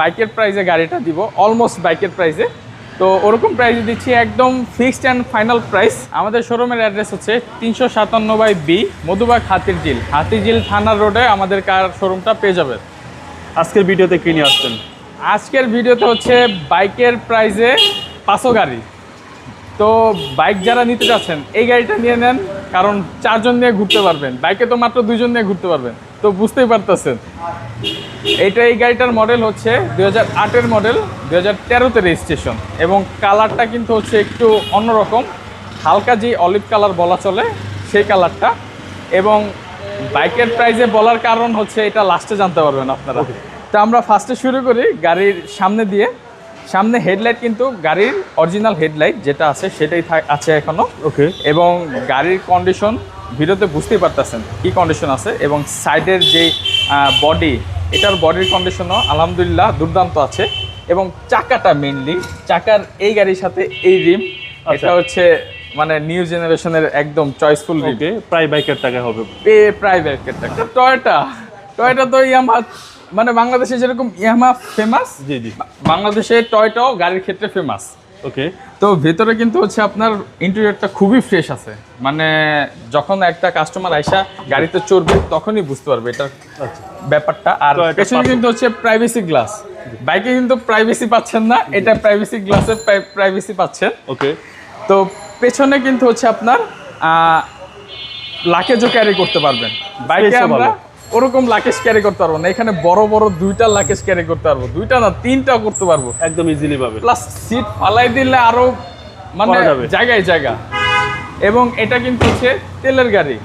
বাইকের প্রাইসে গাড়িটা দিব অলমোস্ট বাইকের প্রাইসে তো ওরকম প্রাইসে দিচ্ছি একদম ফিক্সড অ্যান্ড ফাইনাল প্রাইস আমাদের শোরুমের অ্যাড্রেস হচ্ছে তিনশো সাতান্ন বাই বি মধুবাগ হাতিরঝিল। হাতিরঝিল থানার রোডে আমাদের কার শোরুমটা পেয়ে যাবে আজকের ভিডিওতে কি নিয়ে আসছেন? আজকের ভিডিওতে হচ্ছে বাইকের প্রাইসে পাঁচশো গাড়ি। তো বাইক যারা নিতে যাচ্ছেন এই গাড়িটা নিয়ে নেন কারণ চারজন নিয়ে ঘুরতে পারবেন। বাইকে তো মাত্র দুইজন নিয়ে ঘুরতে পারবেন। তো বুঝতেই পারতেছেন। এইটা এই গাড়িটার মডেল হচ্ছে দুই হাজার আটের মডেল দুই হাজার তেরোতে রেজিস্ট্রেশন এবং কালারটা কিন্তু হচ্ছে একটু অন্যরকম। হালকা যে অলিভ কালার বলা চলে সেই কালারটা এবং বাইকের প্রাইসে বলার কারণ হচ্ছে এটা লাস্টে জানতে পারবেন আপনারা। তো আমরা ফার্স্টে শুরু করি গাড়ির সামনে দিয়ে। সামনে হেডলাইট কিন্তু গাড়ির অরিজিনাল হেডলাইট যেটা আছে সেটাই আছে এখনও ওকে এবং গাড়ির কন্ডিশন ভিডিওতে বুঝতেই পারতেছেন কি কন্ডিশন আছে। এবং সাইডের যে বডি এটার বডির কন্ডিশনও আলহামদুলিল্লাহ দুর্দান্ত আছে। এবং চাকাটা মেনলি চাকার এই গাড়ির সাথে এই রিম আচ্ছা। এটা হচ্ছে মানে নিউ জেনারেশনের একদম চয়েসফুল রিম প্রায় বাইকের টাকা হবে। পে টাকা। টয়টা টয়টা তো ইয়ামা মানে বাংলাদেশে যেরকম ইয়ামা ফেমাস জি জি। বাংলাদেশে টয়টাও গাড়ির ক্ষেত্রে ফেমাস ওকে তো ভেতরে কিন্তু হচ্ছে আপনার ইন্টেরিয়রটা খুবই ফ্রেশ আছে। মানে যখন একটা কাস্টমার আইসা গাড়িতে চড়বে তখনই বুঝতে পারবে এটার আচ্ছা। ব্যাপারটা। আর পেছনে কিন্তু হচ্ছে প্রাইভেসি গ্লাস বাইকে কিন্তু প্রাইভেসি পাচ্ছেন না এটা প্রাইভেসি গ্লাসের প্রাইভেসি পাচ্ছেন। ওকে তো পেছনে কিন্তু হচ্ছে আপনার লাকেজও ক্যারি করতে পারবেন। বাইকে আমরা। ওরকম লাকেজ ক্যারি করতে পারব না। এখানে বড় বড় দুইটা লাকেজ ক্যারি করতে পারব। দুইটা না তিনটা করতে পারব। একদম ইজিলি পাবে। প্লাস সিট ফালাই দিলে আরও মানে। জায়গায় জায়গা। এবং এটা কিন্তু হচ্ছে তেলের গাড়ি।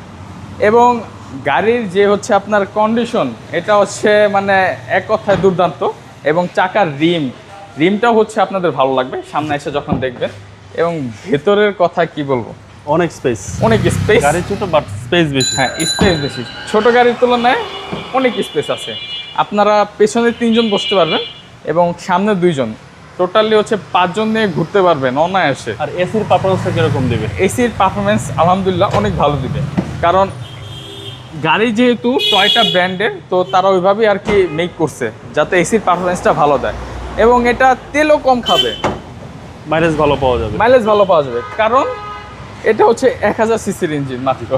এবং গাড়ির যে হচ্ছে আপনার কন্ডিশন এটা হচ্ছে মানে এক কথায় দুর্দান্ত। এবং চাকার রিম রিমটাও হচ্ছে আপনাদের ভালো লাগবে। সামনে এসে যখন দেখবেন। এবং ভেতরের কথা কি বলব? অনেক স্পেস অনেক স্পেস গাড়ি ছোট বাট স্পেস বেশি। হ্যাঁ স্পেস বেশি। ছোট গাড়ির তুলনায় অনেক স্পেস আছে। আপনারা পেছনে তিনজন বসতে পারবেন এবং সামনে দুইজন। টোটালি হচ্ছে পাঁচজন নিয়ে ঘুরতে পারবেন অনায়াসে। আর এসির পারফরমেন্সটা কীরকম দেবে? এসির পারফরমেন্স আলহামদুলিল্লাহ অনেক ভালো দিবে। কারণ গাড়ি যেহেতু টয়টা ব্র্যান্ডের তো তারা ওইভাবেই আর কি মেক করছে যাতে এসির পারফরমেন্সটা ভালো দেয়। এবং এটা তেলও কম খাবে। মাইলেজ ভালো পাওয়া যাবে। মাইলেজ ভালো পাওয়া যাবে। কারণ এটা হচ্ছে এক হাজার সিসির ইঞ্জিন মাত্র।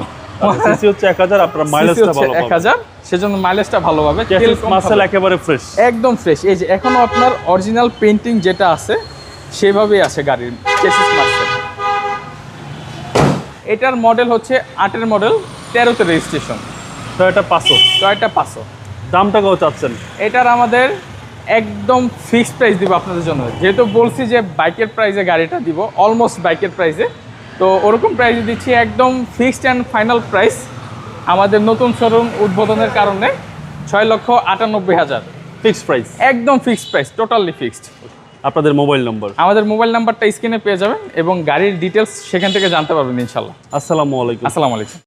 সিসি হচ্ছে এক হাজার আপনার মাইলেজটা ভালো এক পাবে হাজার সেজন্য মাইলেজটা ভালো পাবে। তেল মাসেল একেবারে ফ্রেশ একদম ফ্রেশ এই যে এখনও আপনার অরিজিনাল পেন্টিং যেটা আছে সেভাবেই আছে গাড়ির চেসিস এটার মডেল হচ্ছে আটের মডেল তেরোতে রেজিস্ট্রেশন তো এটা পাঁচশো। টয়টা পাঁচশো। দামটা কত চাচ্ছেন? এটার আমাদের একদম ফিক্সড প্রাইস দিব আপনাদের জন্য। যেহেতু বলছি যে বাইকের প্রাইসে গাড়িটা দিব অলমোস্ট বাইকের প্রাইসে তো ওরকম প্রাইসে দিচ্ছি একদম ফিক্সড অ্যান্ড ফাইনাল প্রাইস আমাদের নতুন শোরুম উদ্বোধনের কারণে ছয় লক্ষ আটানব্বই হাজার। ফিক্সড প্রাইস একদম ফিক্সড প্রাইস টোটালি ফিক্সড আপনাদের মোবাইল নম্বর আমাদের মোবাইল নাম্বারটা স্ক্রিনে পেয়ে যাবেন এবং গাড়ির ডিটেলস সেখান থেকে জানতে পারবেন ইনশাল্লাহ আসসালামু আলাইকুম। আসসালামু আলাইকুম।